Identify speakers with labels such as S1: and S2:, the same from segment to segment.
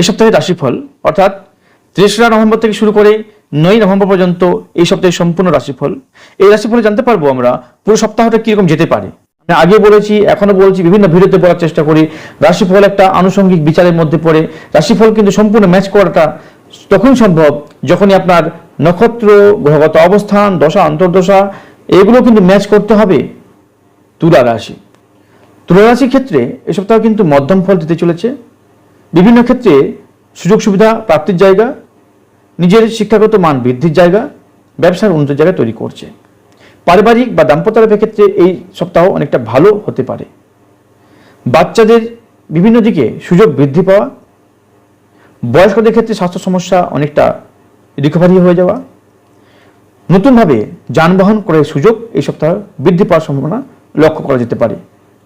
S1: এই সপ্তাহের রাশিফল অর্থাৎ তেসরা নভেম্বর থেকে শুরু করে নয় নভেম্বর পর্যন্ত এই সপ্তাহের সম্পূর্ণ রাশিফল এই রাশিফলে জানতে পারব আমরা পুরো সপ্তাহটা কীরকম যেতে পারে। আগে বলেছি এখনও বলছি, বিভিন্ন ভিডিওতে বলার চেষ্টা করি রাশিফল একটা আনুষঙ্গিক বিচারের মধ্যে পড়ে। রাশিফল কিন্তু সম্পূর্ণ ম্যাচ করাটা তখন সম্ভব যখনই আপনার নক্ষত্র, গ্রহগত অবস্থান, দশা, অন্তর্দশা, এগুলো কিন্তু ম্যাচ করতে হবে তুলা রাশি। তুলা রাশির ক্ষেত্রে এ সপ্তাহ কিন্তু মধ্যম ফল দিতে চলেছে। বিভিন্ন ক্ষেত্রে সুযোগ সুবিধা, প্রাপ্তির জায়গা, নিজের শিক্ষাগত মান বৃদ্ধির জায়গা, ব্যবসার উন্নত জায়গা তৈরি করছে। পারিবারিক বা দাম্পত্য ক্ষেত্রে এই সপ্তাহ অনেকটা ভালো হতে পারে। বাচ্চাদের বিভিন্ন দিকে সুযোগ বৃদ্ধি পাওয়া, বয়স্কদের ক্ষেত্রে স্বাস্থ্য সমস্যা অনেকটা রিকভারি হয়ে যাওয়া, নতুনভাবে যানবাহন ক্রয়ের সুযোগ এই সপ্তাহে বৃদ্ধি পাওয়ার সম্ভাবনা লক্ষ্য করা যেতে পারে।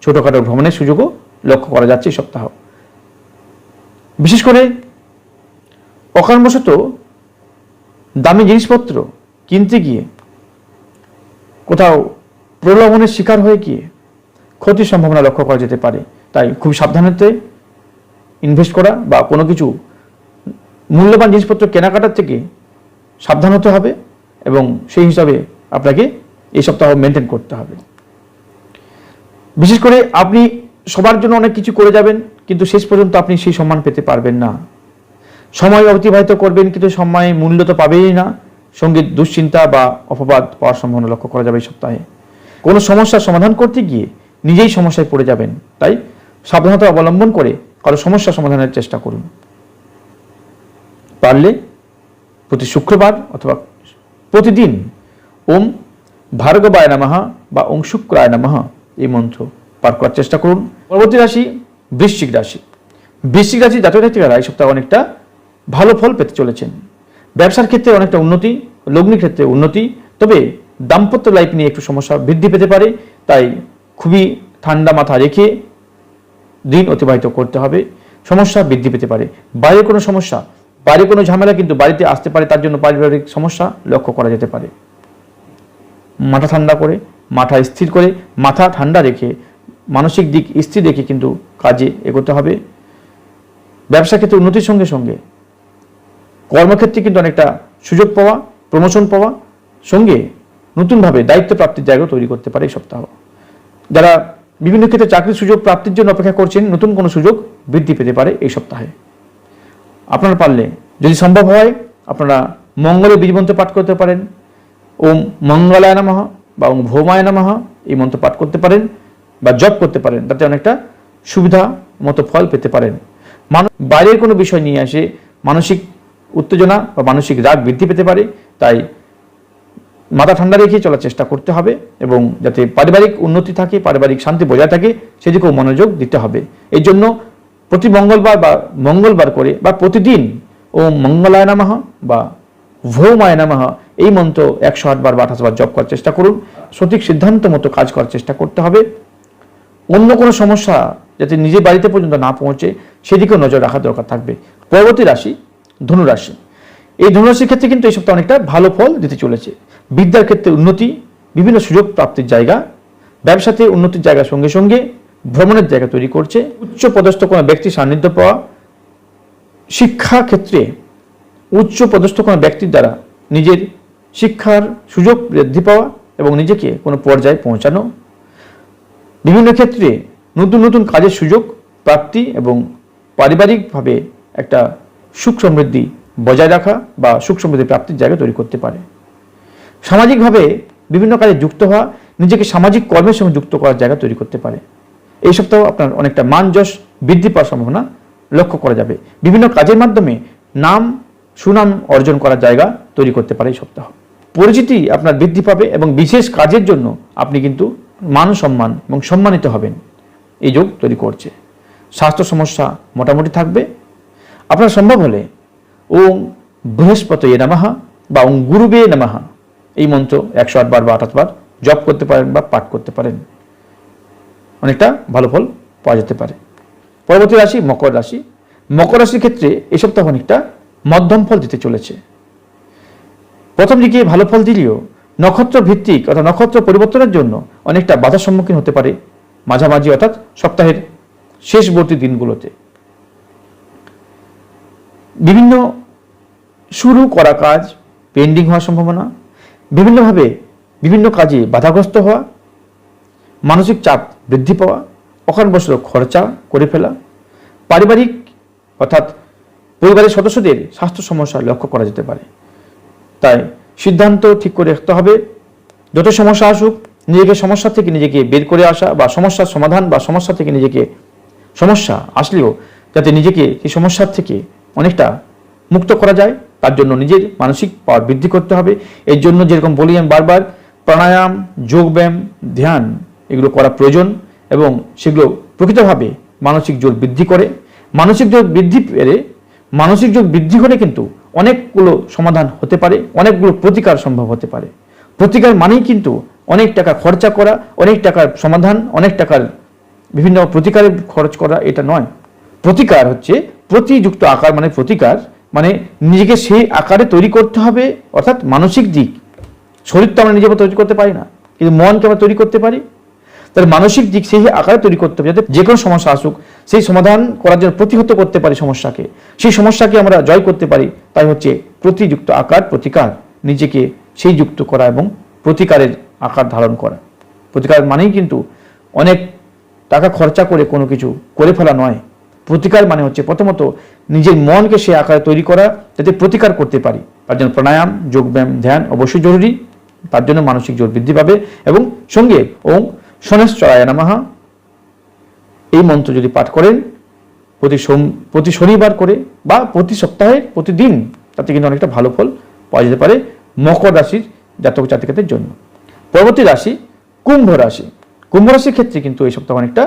S1: ছোটোখাটো ভ্রমণের সুযোগও লক্ষ্য করা যাচ্ছে এই সপ্তাহ। বিশেষ করে অকারণবশত দামি জিনিসপত্র কিনতে গিয়ে, কোথাও প্রলোভনের শিকার হয়ে গিয়ে ক্ষতির সম্ভাবনা লক্ষ্য করা যেতে পারে। তাই খুব সাবধানতে ইনভেস্ট করা বা কোনো কিছু মূল্যবান জিনিসপত্র কেনাকাটার থেকে সাবধান হতে হবে এবং সেই হিসাবে আপনাকে এই সপ্তাহ মেনটেন করতে হবে। বিশেষ করে আপনি সবার জন্য অনেক কিছু করে যাবেন, কিন্তু শেষ পর্যন্ত আপনি সেই সম্মান পেতে পারবেন না। সময় অতিবাহিত করবেন, কিন্তু সময় মূল্য তো পাবেই না। সঙ্গে দুশ্চিন্তা বা অপবাদ পাওয়ার সম্ভাবনা লক্ষ্য করা যাবে এই সপ্তাহে। কোনো সমস্যার সমাধান করতে গিয়ে নিজেই সমস্যায় পড়ে যাবেন। তাই সাবধানতা অবলম্বন করে কারও সমস্যা সমাধানের চেষ্টা করুন। পারলে প্রতি শুক্রবার অথবা প্রতিদিন ওম ভার্গবায় নামাহা বা ওম শুক্রায় নামাহা এই মন্ত্র পার করার চেষ্টা করুন। পরবর্তী রাশি বৃশ্চিক রাশি। বৃশ্চিক রাশি জাতীয় জাতিকারা এই সপ্তাহে অনেকটা ভালো ফল পেতে চলেছেন। ব্যবসার ক্ষেত্রে অনেকটা উন্নতি, লগ্নির ক্ষেত্রে উন্নতি, তবে দাম্পত্য লাইফ নিয়ে একটু সমস্যা বৃদ্ধি পেতে পারে, তাই খুবই ঠান্ডা মাথা রেখে দিন অতিবাহিত করতে হবে। সমস্যা বৃদ্ধি পেতে পারে। বাইরে কোনো সমস্যা, বাইরে কোনো ঝামেলা কিন্তু বাড়িতে আসতে পারে, তার জন্য পারিবারিক সমস্যা লক্ষ্য করা যেতে পারে। মাথা ঠান্ডা করে, মাথা স্থির করে, মাথা ঠান্ডা রেখে, মানসিক দিক স্থির রেখে কিন্তু কাজে এগোতে হবে। ব্যবসা ক্ষেত্রে উন্নতির সঙ্গে সঙ্গে কর্মক্ষেত্রে কিন্তু অনেকটা সুযোগ পাওয়া প্রমোশন পাওয়া, সঙ্গে নতুনভাবে দায়িত্ব প্রাপ্তির জায়গা তৈরি করতে পারে এই সপ্তাহ। যারা বিভিন্ন ক্ষেত্রে চাকরির সুযোগ প্রাপ্তির জন্য অপেক্ষা করছেন, নতুন কোনো সুযোগ বৃদ্ধি পেতে পারে এই সপ্তাহে। আপনারা পারলে যদি সম্ভব হয়, আপনারা মঙ্গলের বীজ মন্ত্র পাঠ করতে পারেন। ওম মঙ্গলায় নমঃ বা ওম ভৌমায় নমঃ এই মন্ত্র পাঠ করতে পারেন বা জপ করতে পারেন, তাতে অনেকটা সুবিধা মতো ফল পেতে পারেন। মানুষ বাইরের কোনো বিষয় নিয়ে আসে, মানসিক উত্তেজনা বা মানসিক রাগ বৃদ্ধি পেতে পারে, তাই মাথা ঠান্ডা রেখে চলার চেষ্টা করতে হবে এবং যাতে পারিবারিক উন্নতি থাকে, পারিবারিক শান্তি বজায় থাকে, সেদিকেও মনোযোগ দিতে হবে। এই জন্য প্রতি মঙ্গলবার বা মঙ্গলবার করে বা প্রতিদিন ও মঙ্গলায় নামাহ বা ভৌমায় নামাহ এই মন্ত্র একশো আটবার বা আঠাশ বার জপ করার চেষ্টা করুন। সঠিক সিদ্ধান্ত মতো কাজ করার চেষ্টা করতে হবে। অন্য কোনো সমস্যা যাতে নিজের বাড়িতে পর্যন্ত না পৌঁছে, সেদিকেও নজর রাখা দরকার থাকবে। পরবর্তী রাশি ধনুরাশি। এই ধনুরাশির ক্ষেত্রে কিন্তু এই সপ্তাহে অনেকটা ভালো ফল দিতে চলেছে। বিদ্যার ক্ষেত্রে উন্নতি, বিভিন্ন সুযোগ প্রাপ্তির জায়গা, ব্যবসাতে উন্নতির জায়গার সঙ্গে সঙ্গে ভ্রমণের জায়গা তৈরি করছে উচ্চ পদস্থ কোনো ব্যক্তির সান্নিধ্য পাওয়া, শিক্ষা ক্ষেত্রে উচ্চ পদস্থ কোনো ব্যক্তির দ্বারা নিজের শিক্ষার সুযোগ বৃদ্ধি পাওয়া এবং নিজেকে কোনো পর্যায়ে পৌঁছানো। বিভিন্ন ক্ষেত্রে নতুন নতুন কাজের সুযোগ, প্রাপ্তি এবং পারিবারিকভাবে একটা সুখ সমৃদ্ধি বজায় রাখা বা সুখ সমৃদ্ধি প্রাপ্তির জায়গা তৈরি করতে পারে। সামাজিকভাবে বিভিন্ন কাজে যুক্ত হওয়া, নিজেকে সামাজিক কর্মের সঙ্গে যুক্ত করার জায়গা তৈরি করতে পারে। এই সপ্তাহ আপনার অনেকটা মান যশ বৃদ্ধি পাওয়ার সম্ভাবনা লক্ষ্য করা যাবে। বিভিন্ন কাজের মাধ্যমে নাম, সুনাম অর্জন করার জায়গা তৈরি করতে পারে এই সপ্তাহ। পরিচিতি আপনার বৃদ্ধি পাবে এবং বিশেষ কাজের জন্য আপনি কিন্তু মান সম্মান এবং সম্মানিত হবেন। এই যোগ তৈরি করছে। স্বাস্থ্য সমস্যা মোটামুটি থাকবে। আপনার সম্ভব হলে ওম বৃহস্পতি নামাহা বা ওম গুরুবে নামাহা এই মন্ত্র একশো আটবার বা আঠাশবার জপ করতে পারেন বা পাঠ করতে পারেন। অনেকটা ভালো ফল পাওয়া যেতে পারে। পরবর্তী রাশি মকর রাশি। মকর রাশির ক্ষেত্রে এই সপ্তাহ অনেকটা মধ্যম ফল দিতে চলেছে। প্রথম দিকে ভালো ফল দিলেও নক্ষত্র ভিত্তিক অর্থাৎ নক্ষত্র পরিবর্তনের জন্য অনেকটা বাধার সম্মুখীন হতে পারে মাঝামাঝি অর্থাৎ সপ্তাহের শেষবর্তী দিনগুলোতে। বিভিন্ন শুরু করা কাজ পেন্ডিং হওয়ার সম্ভাবনা, বিভিন্নভাবে বিভিন্ন কাজে বাধাগ্রস্ত হওয়া, মানসিক চাপ বৃদ্ধি পাওয়া, অকারণবশত খরচা করে ফেলা, পারিবারিক অর্থাৎ পরিবারের সদস্যদের স্বাস্থ্য সমস্যা লক্ষ্য করা যেতে পারে। তাই সিদ্ধান্ত ঠিক করে রাখতে হবে, যত সমস্যা আসুক, নিজেকে সমস্যা থেকে নিজেকে বের করে আসা বা সমস্যার সমাধান বা সমস্যা থেকে নিজেকে, সমস্যা আসলেও যাতে নিজেকে এই সমস্যার থেকে অনেকটা মুক্ত করা যায়, তার জন্য নিজের মানসিক পাওয়ার বৃদ্ধি করতে হবে। এর জন্য যেরকম বলি আমি বারবার, প্রাণায়াম, যোগব্যায়াম, ধ্যান, এগুলো করা প্রয়োজন এবং সেগুলো প্রকৃতভাবে মানসিক জোর বৃদ্ধি করে। মানসিক জোর বৃদ্ধি পেরে মানসিক জোর বৃদ্ধি হলে কিন্তু অনেকগুলো সমাধান হতে পারে, অনেকগুলো প্রতিকার সম্ভব হতে পারে। প্রতিকার মানেই কিন্তু অনেক টাকা খরচা করা, অনেক টাকার সমাধান, অনেক টাকার বিভিন্ন প্রতিকারে খরচ করা, এটা নয়। প্রতিকার হচ্ছে প্রতিযুক্ত আকার মানে প্রতিকার মানে নিজেকে সেই আকারে তৈরি করতে হবে, অর্থাৎ মানসিক দিক। শরীর তো আমরা নিজে তৈরি করতে পারি না, কিন্তু মনকে আমরা তৈরি করতে পারি। তার মানসিক দিক সেই আকারে তৈরি করতে হবে, যাতে যে কোনো সমস্যা আসুক, সেই সমাধান করার জন্য প্রতিহত করতে পারি সমস্যাকে। সেই সমস্যাকে আমরা জয় করতে পারি, তাই হচ্ছে প্রতিযুক্ত আকার, প্রতিকার, নিজেকে সেই যুক্ত করা এবং প্রতিকারের আকার ধারণ করা। প্রতিকার মানেই কিন্তু অনেক টাকা খরচা করে কোনো কিছু করে ফেলা নয়। প্রতিকার মানে হচ্ছে প্রথমত নিজের মনকে সে আকারে তৈরি করা, যাতে প্রতিকার করতে পারি। তার জন্য প্রাণায়াম, যোগব্যায়াম, ধ্যান অবশ্যই জরুরি। তার জন্য মানসিক জোর বৃদ্ধি পাবে এবং সঙ্গে ওম শনেশ্বরায় নামাহা এই মন্ত্র যদি পাঠ করেন, প্রতি সোম, প্রতি শনিবার করে বা প্রতি সপ্তাহে, প্রতিদিন, তাতে কিন্তু অনেকটা ভালো ফল পাওয়া যেতে পারে মকর রাশির জাতক জাতিকাদের জন্য। পরবর্তী রাশি কুম্ভ রাশি। কুম্ভ রাশির ক্ষেত্রে কিন্তু এই সপ্তাহে অনেকটা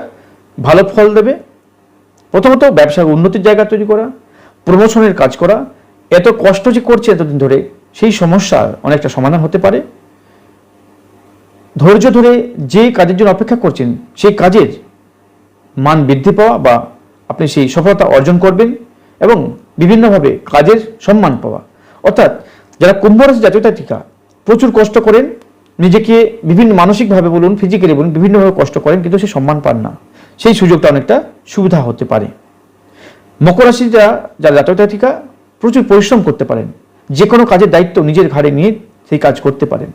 S1: ভালো ফল দেবে। প্রথমত ব্যবসার উন্নতির জায়গা তৈরি করা, প্রমোশনের কাজ করা, এত কষ্ট যে করছে এতদিন ধরে, সেই সমস্যার অনেকটা সমাধান হতে পারে। ধৈর্য ধরে যে কাজের জন্য অপেক্ষা করছেন, সেই কাজের মান বৃদ্ধি পাওয়া বা আপনি সেই সফলতা অর্জন করবেন এবং বিভিন্নভাবে কাজের সম্মান পাওয়া। অর্থাৎ যারা কুম্ভ রাশি জাতীয় টিকা প্রচুর কষ্ট করেন, নিজেকে বিভিন্ন মানসিকভাবে বলুন ফিজিক্যালি বলুন, বিভিন্নভাবে কষ্ট করেন, কিন্তু সে সম্মান পান না। সেই সুযোগটা অনেকটা সুবিধা হতে পারে। মকর রাশি যারা যারা জাতক জাতিকা প্রচুর পরিশ্রম করতে পারেন। যে কোনো কাজের দায়িত্ব নিজের ঘাড়ে নিয়ে সেই কাজ করতে পারেন।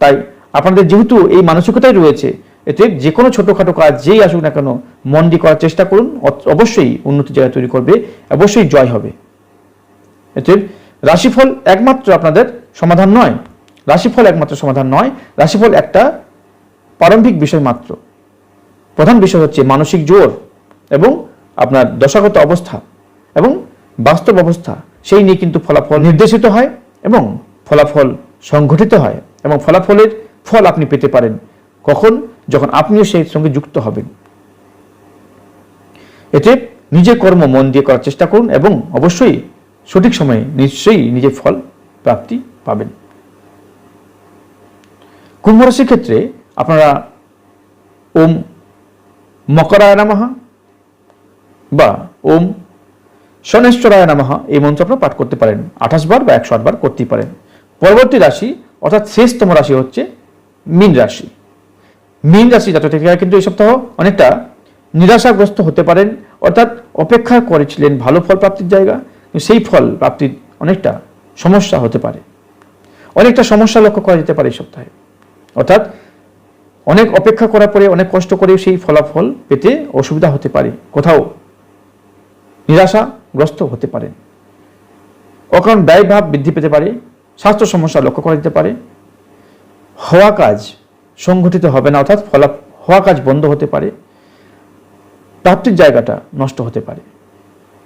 S1: তাই আপনাদের যেহেতু এই মানসিকতাই রয়েছে, এতে যে কোনো ছোটোখাটো কাজ যেই আসুক না কেন, মন দিয়ে করার চেষ্টা করুন। অবশ্যই উন্নতি জায়গা তৈরি করবে, অবশ্যই জয় হবে। এতে রাশিফল একমাত্র আপনাদের সমাধান নয়। রাশিফল একমাত্র সমাধান নয়। রাশিফল একটা প্রারম্ভিক বিষয় মাত্র। প্রধান বিষয় হচ্ছে মানসিক জোর এবং আপনার দশাগত অবস্থা এবং বাস্তব অবস্থা। সেই নিয়ে কিন্তু ফলাফল নির্দেশিত হয় এবং ফলাফল সংঘটিত হয় এবং ফলাফলের ফল আপনি পেতে পারেন কখন? যখন আপনিও সেই সঙ্গে যুক্ত হবেন। এতে নিজের কর্ম মন দিয়ে করার চেষ্টা করুন এবং অবশ্যই সঠিক সময়ে নিশ্চয়ই নিজের ফল প্রাপ্তি পাবেন। কুম্ভ রাশির ক্ষেত্রে আপনারা ওম মকরায় নামাহা বা ওম শনেশ্বরায় নামাহা এই মন্ত্র আপনারা পাঠ করতে পারেন, আঠাশ বার বা একশো বার করতেই পারেন। পরবর্তী রাশি, অর্থাৎ শেষতম রাশি হচ্ছে মীন রাশি। মীন রাশি জাতক জাতিকারা কিন্তু এই সপ্তাহ অনেকটা নিরাশাগ্রস্ত হতে পারেন, অর্থাৎ অপেক্ষা করেছিলেন ভালো ফল প্রাপ্তির জায়গা সেই ফল প্রাপ্তির অনেকটা সমস্যা হতে পারে। অনেকটা সমস্যা লক্ষ্য করা যেতে পারে এই সপ্তাহে। অর্থাৎ অনেক অপেক্ষা করার পরে, অনেক কষ্ট করে সেই ফলাফল পেতে অসুবিধা হতে পারে। কোথাও নিরাশাগ্রস্ত হতে পারে। অকারণ ব্যয়ভাব বৃদ্ধি পেতে পারে, স্বাস্থ্য সমস্যা লক্ষ্য করা যেতে পারে। হওয়া কাজ সংগঠিত হবে না, অর্থাৎ ফলা, হওয়া কাজ বন্ধ হতে পারে। প্রাপ্তির জায়গাটা নষ্ট হতে পারে।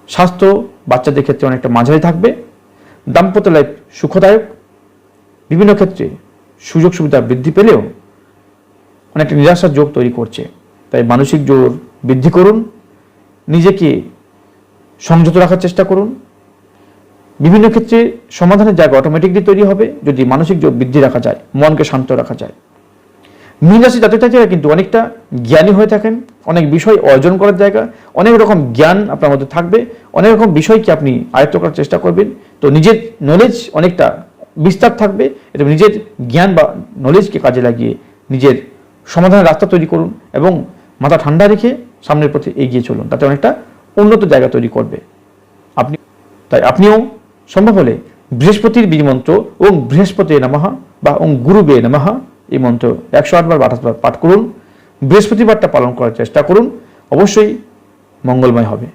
S1: স্বাস্থ্য বাচ্চাদের ক্ষেত্রে অনেকটা মাঝারি থাকবে। দাম্পত্য লাইফ সুখদায়ক। বিভিন্ন ক্ষেত্রে সুযোগ সুবিধা বৃদ্ধি পেলেও অনেকটা নিরাশার যোগ তৈরি করছে। তাই মানসিক জোর বৃদ্ধি করুন। নিজেকে সংযত রাখার চেষ্টা করুন। বিভিন্ন ক্ষেত্রে সমাধানের জায়গা অটোমেটিকলি তৈরি হবে যদি মানসিক জোর বৃদ্ধি রাখা যায়, মনকে শান্ত রাখা যায়। মীন রাশি জাতক জাতিরা কিন্তু অনেকটা জ্ঞানী হয়ে থাকেন, অনেক বিষয় অর্জন করার জায়গা, অনেক রকম জ্ঞান আপনার মধ্যে থাকবে, অনেক রকম বিষয়কে আপনি আয়ত্ত করার চেষ্টা করবেন। তো নিজের নলেজ অনেকটা বিস্তার থাকবে এবং নিজের জ্ঞান বা নলেজকে কাজে লাগিয়ে নিজের সমাধানের রাস্তা তৈরি করুন এবং মাথা ঠান্ডা রেখে সামনের পথে এগিয়ে চলুন, তাতে অনেকটা উন্নত জায়গা তৈরি করবে। আপনি, তাই আপনিও সম্ভব হলে বৃহস্পতির বীজমন্ত্র ওং বৃহস্পতি নামাহা বা ওং গুরুবে নামাহা এই মন্ত্র একশো আটবার বা আঠাশবার পাঠ করুন। বৃহস্পতিবারটা পালন করার চেষ্টা করুন। অবশ্যই মঙ্গলময় হবে।